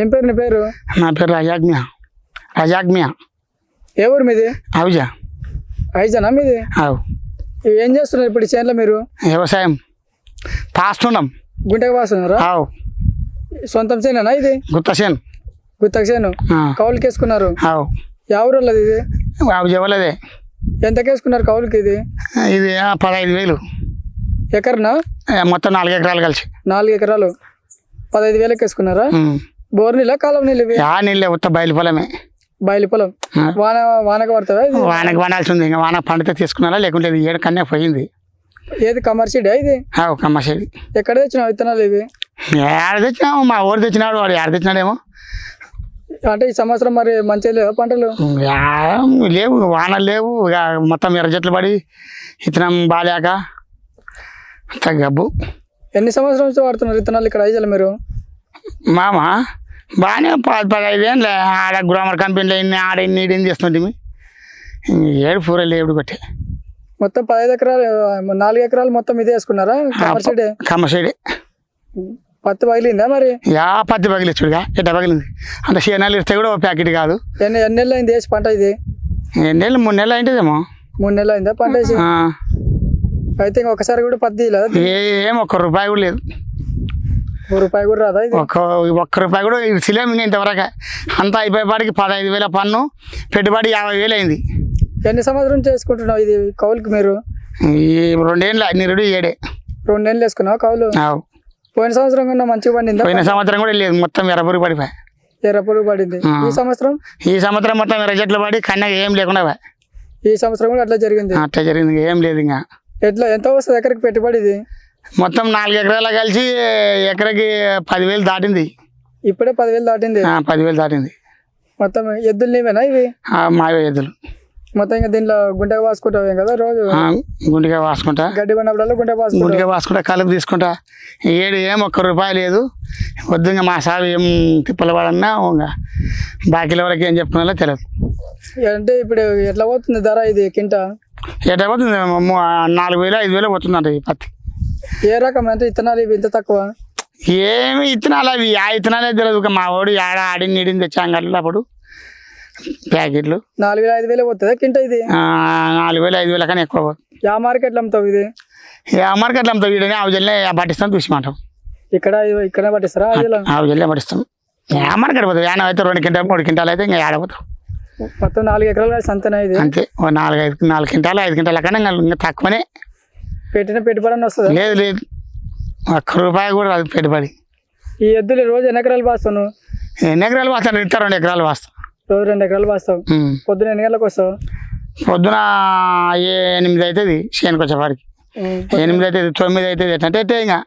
ఏం పేరు నీ పేరు? నా పేరు రజాగ్మియా రజాగ్మియా ఏ ఊరు మీది? అవుజా ఐజనా మీది? అవు ఇవి ఏం చేస్తున్నారు ఇప్పుడు చేనులో మీరు? వ్యవసాయం. పాస్తున్నాం. గుంటకు వాస్తున్నారా అవు సొంతం చేనేనా ఇది? గుత్తసేన్ గుత్తకు చేను. కౌలుకి వేసుకున్నారు అవు ఊరు వాళ్ళది ఇది? అవు చెప్పలేదే ఎంతకి వేసుకున్నారు కౌలుకి ఇది? ఇది ఆ, పదహైదు వేలు. ఎకరనా? ఆ, మొత్తం నాలుగు ఎకరాలు కలిసి. నాలుగు ఎకరాలు. పదహైదు వేలకి వేసుకున్నారా ఉమ్. బోర్ నీళ్ళ కాలం నీళ్ళు యా నీళ్ళే ఉత్త బయలు పొలమే. బయలు పొలం. ఆ. వాన వానకు పడతావా ఇది? వానకు పండాల్సి ఉంది. ఇంకా వాన పండితే తీసుకున్నారా? లేకుంటే ఏడు కన్నే పోయింది. ఏది కమర్షియల్ ఇది? కమ్మసేది ఎక్కడ తెచ్చినావు విత్తనాలు ఇవి? ఏడ తెచ్చినాము మా ఊరు తెచ్చినాడు. వాడు ఏడ తెచ్చినాడేమో? అంటే ఈ సంవత్సరం మరి మంచిగా లేవా పంటలు? లేవు. వానలు లేవు. ఇక మొత్తం ఎర్ర చెట్లు పడి ఇతనం బాగాలేక అంత గబ్బు. ఎన్ని సంవత్సరాల నుంచి వాడుతున్నారు విత్తనాలు ఇక్కడ ఐజాలు మీరు? మామ? బాగానే పది పదహైదు ఏళ్ళు ఆడ గ్రామర్ కంపెనీలో ఇన్ని ఆడ ఇన్ని ఇన్ని చేస్తుంటే ఏడు పూరలు ఏడు కొట్టే మొత్తం పదహైదు ఎకరాలు నాలుగు ఎకరాలు మొత్తం ఇదే వేసుకున్నారా? కమర్షియల్ కమ్మసైడే పత్తి పగిలిందా మరి? యా పత్తి పగిలిచ్చుడుగా ఎట్ట పగిలింది? అంత శనాలు ఇస్తే కూడా ఒక ప్యాకెట్ కాదు. ఎన్ని ఎన్ని నెలలు అయింది వేసి పంట ఇది? ఎన్ని నెలలు మూడు నెలలు అయింటేదేమో. మూడు నెలలు అయిందా పంట వేసి? అయితే ఇంకా ఒకసారి కూడా పత్తి ఏ- ఏం ఒక్క రూపాయి కూడా లేదు. రూపాయి కూడా రాదా ఇది? ఒక్క ఒక్క రూపాయి కూడా ఇది సిలేం ఇంకా ఇంతవరకు అంతా అయిపోయేపాటికి పదహైదు వేల పన్ను పెట్టుబడి యాభై వేలు అయింది. ఎన్ని సంవత్సరం చేసుకుంటున్నావు ఇది కౌలుకి మీరు? ఈ రెండేళ్ళ నిరుడు ఏడే. రెండు నెలలు వేసుకున్నావు కౌలు. పోయిన సంవత్సరం కన్నా మంచిగా పండిందా? పోయిన సంవత్సరం కూడా లేదు మొత్తం ఎర్రపురి పడిపోయి. ఎర్ర పురుగు పడింది. ఈ సంవత్సరం? ఈ సంవత్సరం మొత్తం ఎర్ర చెట్లు పడి కన్నా ఏం లేకుండా. ఈ సంవత్సరం కూడా అట్లా జరిగింది. అట్లా జరిగింది ఏం లేదు ఇంకా. ఎట్లా ఎంత వస్తుంది ఎకరికి పెట్టుబడి ఇది? మొత్తం నాలుగు ఎకరాలు కలిసి ఎకరకి పదివేలు దాటింది. ఇప్పుడే పదివేలు దాటింది. పదివేలు దాటింది. మొత్తం ఎద్దులు నీవేనా ఇవి? మావే ఎద్దులు. మొత్తం ఇంకా దీంట్లో గుంటగా వాసుకుంటావు కదా రోజు? గుండిగా వాసుకుంటా. గడ్డి పడినప్పుడల్లా గుంట వాసుకుంటావు. గుండిగా వాసుకుంటా కలుపు తీసుకుంటా. ఏడు ఏం ఒక్క రూపాయి లేదు. వద్దు ఇంకా మా సాగు ఏం తిప్పలు పడన్నా ఇంకా బాకీల వరకు ఏం చెప్పుకున్నా తెలియదు అంటే ఇప్పుడు ఎట్లా పోతుంది ధర ఇది కింట? ఎట్లా పోతుంది? నాలుగు వేలు ఐదు వేలు పోతుందంట ఈ పత్తి. ఏ రకం అంటే ఇత్తనాలు ఇవి ఇంత తక్కువ? ఏమి ఇత్తనాలు అవి? ఆ ఇత్తనాలే తెలియదు. మా వాడు ఆడ ఆడి నీడిని తెచ్చి అప్పుడు. ప్యాకెట్లు. నాలుగు వేలు ఐదు వేలు పోతుందా కింట ఇది? నాలుగు వేలు ఐదు వేల కన్నా ఎక్కువ యా మార్కెట్లో అమ్ముతావు ఇది? ఇక అమ్మడికి అమ్ముతాం వీడని ఆవు జల్లే పట్టిస్తాం చూసిమంటాం ఇక్కడ ఇక్కడ పట్టిస్తారా? ఆవు జల్లే పట్టిస్తాం అమ్మడికి పోతుంది యానం అయితే రెండు క్వింటాలు మూడు క్వింటాలు అయితే ఇంకా ఆడపోతాం మొత్తం నాలుగు ఎకరాలు కలిసి అంతనా ఇది? అంతే. ఓ నాలుగు ఐదు నాలుగు క్వింటాలు ఐదు క్వింటాల కన్నా ఇంకా తక్కువనే. పెట్టిన పెట్టుబడి అని వస్తుందా? లేదు లేదు. ఒక్క రూపాయి కూడా రాదు పెట్టుబడి. ఈ ఎద్దులు రోజు ఎన్ని ఎకరాలు పాస్తాను ఎన్ని ఎకరాలు వాస్తాను ఇంత రెండు ఎకరాలు వాస్తాం రోజు రెండు ఎకరాలు పాస్తావు. పొద్దున ఎన్ని గంటలకు వస్తావు? పొద్దున ఏ- ఎనిమిది అవుతుంది చేనుకు వచ్చేవాడికి ఎనిమిది అవుతుంది తొమ్మిది అవుతుంది ఎట్లంటే ఇంకా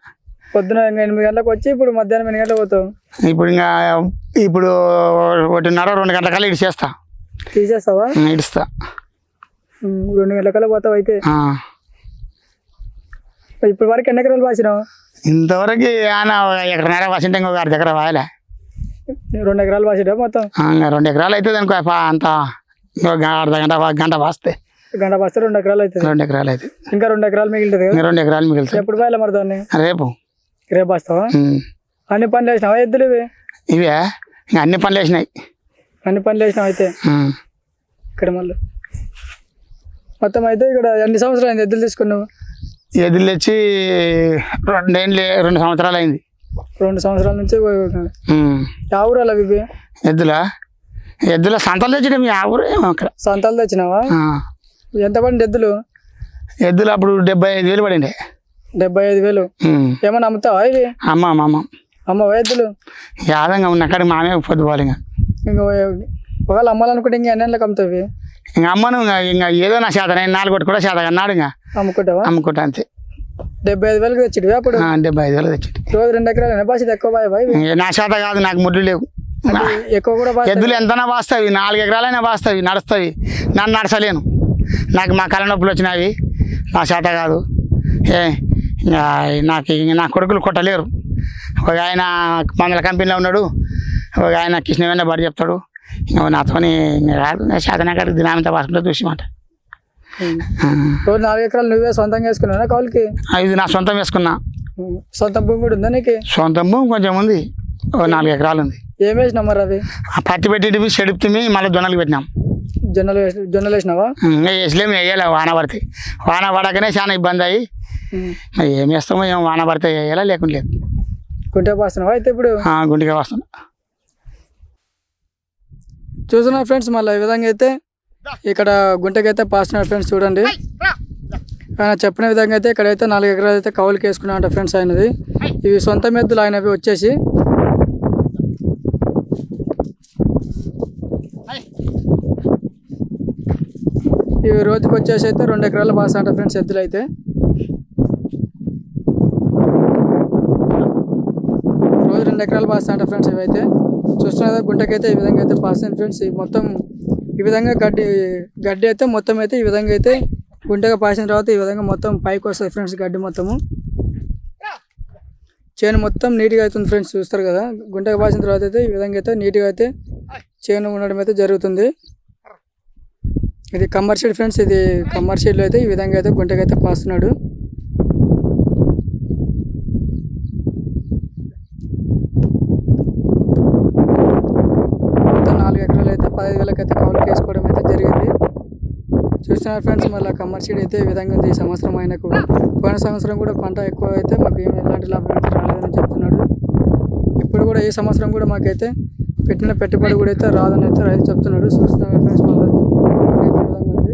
పొద్దున ఇంకా ఎనిమిది గంటలకు వచ్చి ఇప్పుడు మధ్యాహ్నం ఎన్ని గంటలకు పోతావు? ఇప్పుడు ఇంకా ఇప్పుడు ఒకటిన్నర రెండు గంటల కల్లా ఇటు చేస్తా తీసేస్తావా ఇడుస్తా. రెండు గంటలకల్లా పోతావు అయితే. ఇప్పుడు వరకు ఎన్ని ఎకరాలు పాసినావు ఇంతవరకు ఆయన ఎకరన్నర వాసింటే ఇంకొక అర్ధ ఎకరా వాయలే. రెండు ఎకరాలు పాసినా మొత్తం? రెండు ఎకరాలు అవుతుంది అనుకో అంత అర్ధ గంట గంట వాస్తే. గంట పాస్తే రెండు ఎకరాలు అవుతుంది రెండు ఎకరాలు అవుతుంది ఇంకా రెండు ఎకరాలు మిగులుతుంది రెండు ఎకరాలు మిగులుతాయి. ఎప్పుడు బాయల మరి దాన్ని? రేపు. రేపు వస్తావా. అన్ని పనులు వేసినావా ఎద్దులు ఇవి? ఇవే ఇంకా అన్ని పనులు వేసినాయి అన్ని పనులు వేసినావు అయితే. ఇక్కడ మళ్ళీ. మొత్తం అయితే ఇక్కడ ఎన్ని సంవత్సరాలు అయింది ఎద్దులు తీసుకున్నావు? ఎదురు తెచ్చి రెండేళ్ళు రెండు సంవత్సరాలు అయింది. రెండు సంవత్సరాల నుంచి ఉమ్. యా ఊరాలు అవి? ఎద్దుల? ఎద్దుల? సంతలు ఆ ఊరు అక్కడ. సంతాలు తెచ్చినావా. ఎంత పడింది ఎద్దులు? ఎద్దులు అప్పుడు డెబ్బై ఐదు వేలు పడిండే. డెబ్బై ఐదు వేలు. ఏమన్నా అమ్ముతావా ఇవి? అమ్మ అమ్మ అమ్మ. ఎద్దులు? యాదంగా ఉన్న అక్కడికి మామే పొద్దుపోవాలి ఇంకా. ఇంకా ఒకవేళ అమ్మాలనుకుంటే ఇంకా ఎన్ని నెలలకు అమ్ముతావు? ఇంకా అమ్మను ఇంకా ఇంకా ఏదో నా శాతం నాలుగు కొట్టు కూడా శాతం అన్నాడు ఇంకా. అమ్ముకుంటావా? అమ్ముకుంటా అంతే. డెబ్బై ఐదు వేలకు తెచ్చిడివి అప్పుడు? డెబ్బై ఐదు వేలు తెచ్చి రోజు రెండు ఎకరాలు బాసి ఎక్కువ బాయ్ నా శాత కాదు నాకు ముడ్లు లేవు. ఎక్కువ కూడా ఎద్దులు ఎంతనా వాస్తావి నాలుగు ఎకరాలైనా వాస్తావి నడుస్తావి నన్ను నడచలేను. నాకు మా కళ్ళ నొప్పులు వచ్చినావి నా చేత కాదు. ఏ ఇంకా నాకు ఇంక నా కొడుకులు కొట్టలేరు. ఒక ఆయన మంగళ కంపెనీలో ఉన్నాడు ఒక ఆయన కృష్ణవేణ బడి చెప్తాడు. ఇంకా నాతోని రాదు నా చేతనే కాదు దినామిత వాసుకుంటే చూసిమాట. రోజు నాలుగు ఎకరాలు నువ్వే సొంతంగా వేసుకున్నావు కౌలుకి? ఇది నా సొంతం వేసుకున్నా. సొంత భూమి కూడా ఉందా నీకు? సొంతం భూమి కొంచెం ఉంది. ఓ నాలుగు ఎకరాలు ఉంది. ఏం వేసినావు మరి ఆ పత్తి పెట్టి చెడుపుతుంది మళ్ళీ జొన్నలు పెట్టినాం. జొన్నలు వేసి జొన్నలు వేసినావా? వేసలేము వేయాలి వాన పడితే. వాన పడకనే చాలా ఇబ్బంది అయ్యి. మరి ఏం చేస్తామో ఏం వాన పడితే వేయాలా లేకుండా లేదు. గుంటె పాస్తున్నావా అయితే ఇప్పుడు? గుంటిగా వస్తుంది చూస్తున్నా ఫ్రెండ్స్ మళ్ళీ ఈ విధంగా అయితే ఇక్కడ గుంటకైతే పాస్తున్నాడు ఫ్రెండ్స్ చూడండి. ఆయన చెప్పిన విధంగా అయితే ఇక్కడైతే నాలుగు ఎకరాలు అయితే కౌలుకి వేసుకున్నాడు ఫ్రెండ్స్ ఆయనది. ఇవి సొంత మెద్దులు ఆయనవి వచ్చేసి. ఇవి రోజుకి వచ్చేసి అయితే రెండు ఎకరాలు పాస్ అంట ఫ్రెండ్స్ ఎద్దులు అయితే. రోజు రెండు ఎకరాలు పాస్ అంట ఫ్రెండ్స్ ఇవైతే. చూస్తున్నా గుంటకైతే ఈ విధంగా అయితే పాస్ అయింది ఫ్రెండ్స్. ఈ మొత్తం ఈ విధంగా గడ్డి గడ్డి అయితే మొత్తం అయితే ఈ విధంగా అయితే గుంటగా పాసిన తర్వాత ఈ విధంగా మొత్తం పైకి వస్తుంది ఫ్రెండ్స్ గడ్డి మొత్తము. చేను మొత్తం నీట్గా అవుతుంది ఫ్రెండ్స్ చూస్తారు కదా? గుంటగా పాసిన తర్వాత అయితే ఈ విధంగా అయితే నీట్గా అయితే చేను ఉండడం అయితే జరుగుతుంది. ఇది కమర్షియల్ ఫ్రెండ్స్ ఇది కమర్షియల్ అయితే ఈ విధంగా అయితే గుంటగా అయితే పాస్తున్నాడు మొత్తం నాలుగు ఎకరాలు అయితే పదహైదు వేలకు అయితే కౌలుకి వేసుకోవడం అయితే జరిగింది చూస్తున్నారు ఫ్రెండ్స్ మళ్ళీ కమర్షియల్ అయితే ఈ విధంగా ఉంది. ఈ సంవత్సరం ఆయనకు పోయిన సంవత్సరం కూడా పంట ఎక్కువ అయితే మాకు ఏమి ఎలాంటి లాభం అయితే రాలేదని చెప్తున్నాడు. ఇప్పుడు కూడా ఈ సంవత్సరం కూడా మాకైతే పెట్టిన పెట్టుబడి కూడా అయితే రాదని అయితే రైతు చెప్తున్నాడు. చూస్తున్నాం ఫ్రెండ్స్ మళ్ళీ అయితే ఈ విధంగా ఉంది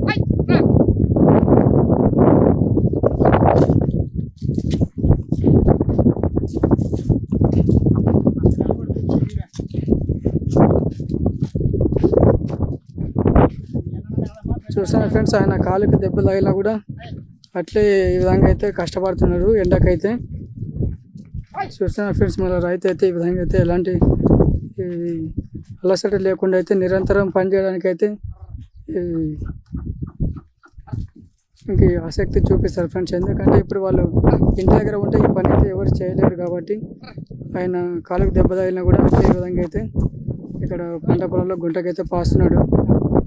చూస్తాను ఫ్రెండ్స్ ఆయన కాలుకి దెబ్బలు తగిలినా కూడా అట్లే ఈ విధంగా అయితే కష్టపడుతున్నారు ఎండకైతే. చూస్తున్నారు ఫ్రెండ్స్ మళ్ళీ రైతు అయితే ఈ విధంగా అయితే ఎలాంటి ఈ అలసట లేకుండా అయితే నిరంతరం పనిచేయడానికి అయితే ఈ ఇంక ఆసక్తి చూపిస్తారు ఫ్రెండ్స్ ఎందుకంటే ఇప్పుడు వాళ్ళు ఇంటి దగ్గర ఉంటే ఈ పని అయితే ఎవరు చేయలేరు కాబట్టి ఆయన కాలుకి దెబ్బ తగిలినా కూడా అదే ఈ విధంగా అయితే ఇక్కడ పంట పొలంలో గుంటకైతే పాస్తున్నాడు.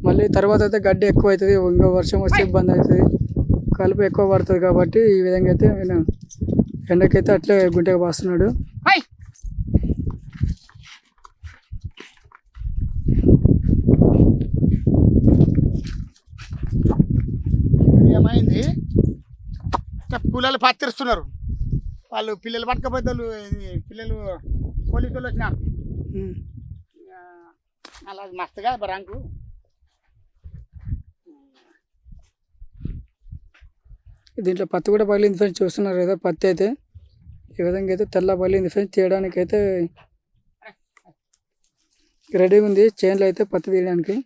మళ్ళీ తర్వాత అయితే గడ్డి ఎక్కువ అవుతుంది ఇంకా వర్షం వస్తే ఇబ్బంది అవుతుంది కలుపు ఎక్కువ పడుతుంది కాబట్టి ఈ విధంగా అయితే ఆయన ఎండకైతే అట్లే గుంటగా పాస్తున్నాడు ఏమైంది? పిల్లలు పత్తిరుస్తున్నారు. వాళ్ళు పిల్లలు పట్టుకపోతే పిల్లలు పోలీసు వాళ్ళు వచ్చిన. అలా మస్తుగా రంగు దీంట్లో పత్తి కూడా పగిలింది ఫ్రెండ్స్ చూస్తున్నారు కదా పత్తి అయితే. ఈ విధంగా అయితే తెల్ల పగిలింది ఫ్రెండ్స్ తీయడానికి అయితే రెడీ ఉంది చేన్లో అయితే పత్తి తీయడానికి.